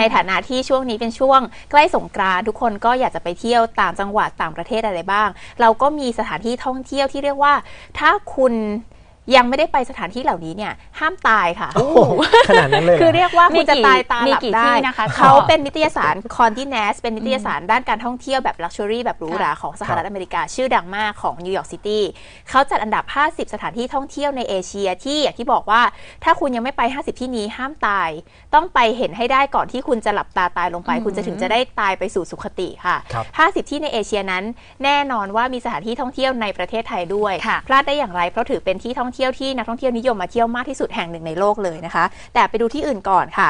ในฐานะที่ช่วงนี้เป็นช่วงใกล้สงกรานทุกคนก็อยากจะไปเที่ยวต่างจังหวัดต่างประเทศอะไรบ้าง เราก็มีสถานที่ท่องเที่ยวที่เรียกว่า ถ้าคุณ ยังไม่ได้ไปสถานที่เหล่านี้เนี่ยห้ามตายค่ะ โอ้โหขนาดนั้นเลยเหรคือเรียกว่ามีคุณจะกี่ตายตาหลับมีกี่ได้ที่นะคะเขาต่อเป็นนิตยสารคอนดิเนสเป็นนิตยสารด้านการท่องเที่ยวแบบลักชัวรี่แบบหรูหราของสหรัฐอเมริกา ชื่อดังมากของนิวยอร์กซิตี้เขาจัดอันดับ 50 สถานที่ท่องเที่ยวในเอเชียที่อย่างที่บอกว่าถ้าคุณยังไม่ไป 50 ที่นี้ห้ามตาย ต้องไปเห็นให้ได้ก่อนที่คุณจะหลับตาตายลงไป คุณจะถึงจะได้ตายไปสู่สุคติค่ะ ครับ 50 ที่ในเอเชียนั้น แน่นอนว่ามีสถานที่ท่องเที่ยวในประเทศไทยด้วยค่ะ พลาดได้อย่างไรเพราะถือเป็นที่ท่องเที่ยวที่นักท่องเที่ยวนิยมมาเที่ยวมากที่สุดแห่งหนึ่งในโลกเลยนะคะ แต่ไปดูที่อื่นก่อนค่ะ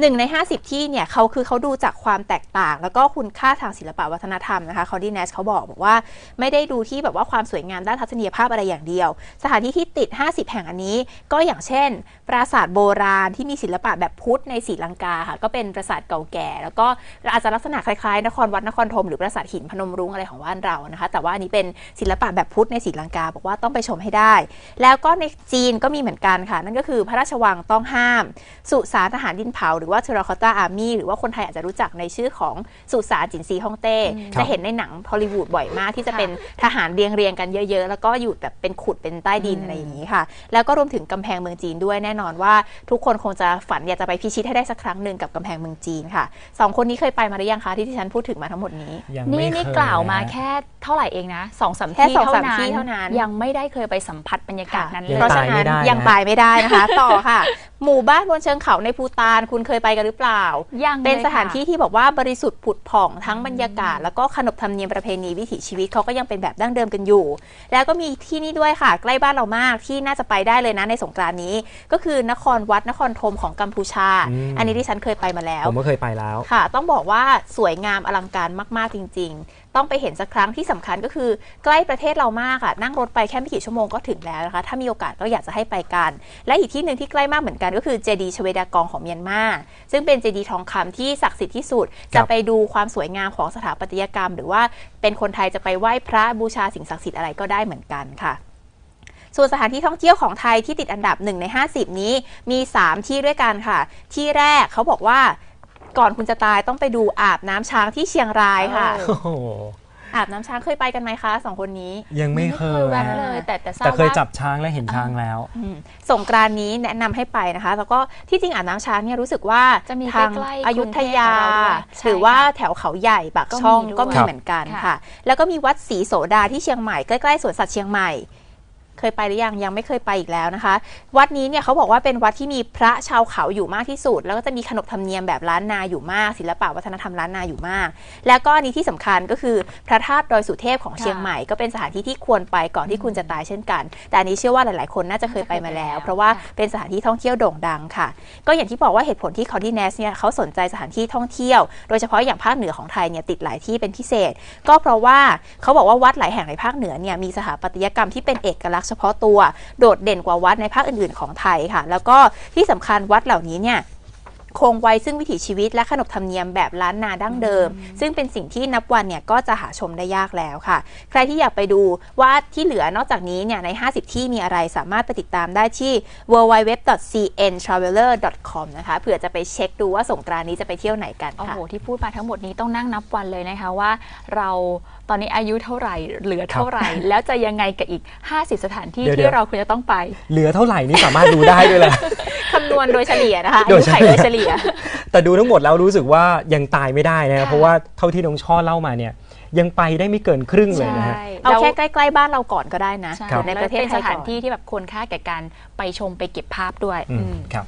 หนึ่งใน 50 ที่เนี่ยเขาคือเขาดูจากความแตกต่าง แล้วก็คุณค่าทางศิลปวัฒนธรรมนะคะคอร์ดิเนสเขาบอกบอกว่าไม่ได้ดูที่แบบว่าความสวยงามด้านทัศนียภาพอะไรอย่างเดียว สถานที่ที่ติด 50 แห่งอันนี้ ก็อย่างเช่น ปราสาทโบราณที่มีศิลปะแบบพุทธในศรีลังกาค่ะก็เป็นปราสาทเก่าแก่ แล้วก็อาจจะลักษณะคล้ายๆ นครวัดนครธมหรือปราสาทหินพนมรุ้งอะไรของบ้านเรานะคะแต่ว่าอันนี้เป็นศิลปะแบบพุทธในศรีลังกา บอกว่าต้องไปชมให้ได้ แล้วก็ในจีนก็มีเหมือนกันค่ะ นั่นก็คือพระราชวังต้องห้าม สุสานทหารดินเผาหรือว่าเทราคอต t าอาร์มี่หรือว่าคนไทยอาจจะรู้จักในชื่อของสุสานจินซีฮ่องเต้ครับจะเห็นในหนังฮอลลีวูดบ่อยมากที่จะเป็นทหารเรียงเรียงๆกันเยอะ ๆ แล้วก็อยู่แบบเป็นขุดเป็นใต้ดินอะไรอย่างนี้ค่ะ แล้วก็รวมถึงกำแพงเมืองจีนด้วยแน่นอนว่า ทุกคนคงจะฝันอยากจะไปพิชิตให้ได้สักครั้งหนึ่งกับกำแพงเมืองจีนค่ะสองคนนี้เคยไปมาหรือยังคะที่ที่ฉันพูดถึงมาทั้งหมดนี้ยังนี่ไม่นี่เคยกล่าวมานะแค่เท่าไหร่เองนะสองสามแค่ที่สองเท่าสามนั้นที่เท่านั้นยังไม่ได้เคยไปสัมผัสบรรยากาศนั้นเลยังเพราะฉะตายไม่นั้นได้ยังนะตายไม่ได้นะคะ ต่อค่ะ หมู่บ้านบนเชิงเขาในภูตานคุณเคยไปกันหรือเปล่า ยังเป็นลยสถานค่ะที่ที่บอกว่าบริสุทธิ์ผุดผ่องทั้งบรรยากาศ แล้วก็ขนบธรรมเนียมประเพณีวิถีชีวิตเขาก็ยังเป็นแบบดั้งเดิมกันอยู่ แล้วก็มีที่นี่ด้วยค่ะ ใกล้บ้านเรามากที่น่าจะไปได้เลยนะในสงกรานต์นี้ ก็คือนครวัดนครธมของกัมพูชาอืมอันนี้ที่ฉันเคยไปมาแล้ว ผมก็เคยไปแล้วค่ะ ต้องบอกว่าสวยงามอลังการมาก ๆจริง ๆต้องไปเห็นสักครั้งที่สำคัญก็คือใกล้ประเทศเรามากค่ะ นั่งรถไปแค่ไม่กี่ชั่วโมงก็ถึงแล้วนะคะ ถ้ามีโอกาสก็อยากจะให้ไปกัน และอีกที่หนึ่งที่ใกล้มากเหมือนกันก็คือเจดีย์ชเวดากองของเมียนมาซึ่งเป็นเจดีย์ทองคำที่ศักดิ์สิทธิ์ที่สุดครัจะบไปดูความสวยงามของสถาปัตยกรรม หรือว่าเป็นคนไทยจะไปไหว้พระบูชาสิ่งศักดิ์สิทธิ์อะไรก็ได้เหมือนกันค่ะส่วนสถานที่ท่องเที่ยวของไทยที่ติดอันดับ 1 ใน 50 นี้มี 3 ที่ด้วยกันค่ะ ที่แรกเขาบอกว่า ก่อนคุณจะตายต้องไปดูอาบน้ำช้างที่เชียงรายค่ะ โอ้โห อาบน้ำช้างเคยไปกันไหมคะสองคนนี้ยังไม่เคย แวะฮะเลยแต่แต่ทราบแต่เคยว่า จับช้างและเห็นช้างแล้ว อืมสงกรานต์นี้แนะนำให้ไปนะคะ แล้วก็ที่จริงอาบน้ำช้างเนี่ยรู้สึกว่าจะมีทางใกล้ๆอยุธยา กรุงเทพของเราด้วยใช่หรือว่าค่ะแถวเขาใหญ่ปากช่องก็มีด้วยก็มีเหมือนกันค่ะ ค่ะ แล้วก็มีวัดศรีโสดาที่เชียงใหม่ใกล้ๆสวนสัตว์เชียงใหม่ เคยไปหรือยังยังไม่เคยไปอีกแล้วนะคะ วัดนี้เนี่ยเขาบอกว่าเป็นวัดที่มีพระชาวเขาอยู่มากที่สุด แล้วก็จะมีขนบธรรมเนียมแบบล้านนาอยู่มาก ศิลปะวัฒนธรรมล้านนาอยู่มาก แล้วก็อันนี้ที่สำคัญก็คือพระธาตุดอยสุเทพของเชียงใหม่ก็เป็นสถานที่ที่ควรไปก่อนที่คุณจะตายเช่นกัน แต่อันนี้เชื่อว่าหลาย ๆ คนน่าจะเคยไปมาแล้ว เพราะว่าเป็นสถานที่ท่องเที่ยวโด่งดังค่ะ ก็อย่างที่บอกว่าเหตุผลที่คอร์ดิเนสเนี่ยเขาสนใจสถานที่ท่องเที่ยว โดยเฉพาะอย่างภาคเหนือของไทยเนี่ยติดหลายที่เป็นพิเศษ ก็เพราะว่าเขาบอกว่าวัดหลายแห่งในภาคเหนือเนี่ยมีสถาปัตยกรรมที่เป็นเอกลักษณเฉพาะตัว โดดเด่นกว่าวัดในภาคอื่น ๆ ของไทยค่ะ แล้วก็ที่สำคัญวัดเหล่านี้เนี่ย คงไว้ซึ่งวิถีชีวิตและขนบธรรมเนียมแบบล้านนาดั้งเดิม ซึ่งเป็นสิ่งที่นับวันเนี่ยก็จะหาชมได้ยากแล้วค่ะ ใครที่อยากไปดูว่าที่เหลือนอกจากนี้เนี่ยใน 50 ที่มีอะไรสามารถไปติดตามได้ที่ www.cntraveler.com นะคะเผื่อจะไปเช็คดูว่าสงกรานต์นี้จะไปเที่ยวไหนกันโอ้ค่ะโหที่พูดมาทั้งหมดนี้ต้องนั่งนับวันเลยนะคะว่าเราตอนนี้อายุเท่าไหร่ เหลือเท่าไหร่ แล้วจะยังไงกับอีก 50 สถานที่เดี๋ยวที่เราควรจะต้องไป เหลือเท่าไหร่นี่สามารถดูได้ด้วยแหละ คำนวณโดยเฉลี่ยนะคะอาโดยุยเฉไขลี่ยโดยเฉลี่ย แต่ดูทั้งหมดแล้วรู้สึกว่ายังตายไม่ได้นะค่ะเพราะว่าเท่าที่น้องช่อเล่ามาเนี่ยยังไปได้ไม่เกินครึ่งเลยนะฮะ เอาแล้วแค่ใกล้ ๆ บ้านเราก่อนก็ได้นะใช่ในประเทศแล้วเป็นไทสยถานก่อนที่ที่แบบควรค่าแก่การไปชมไปเก็บภาพด้วยอืมอืมครับ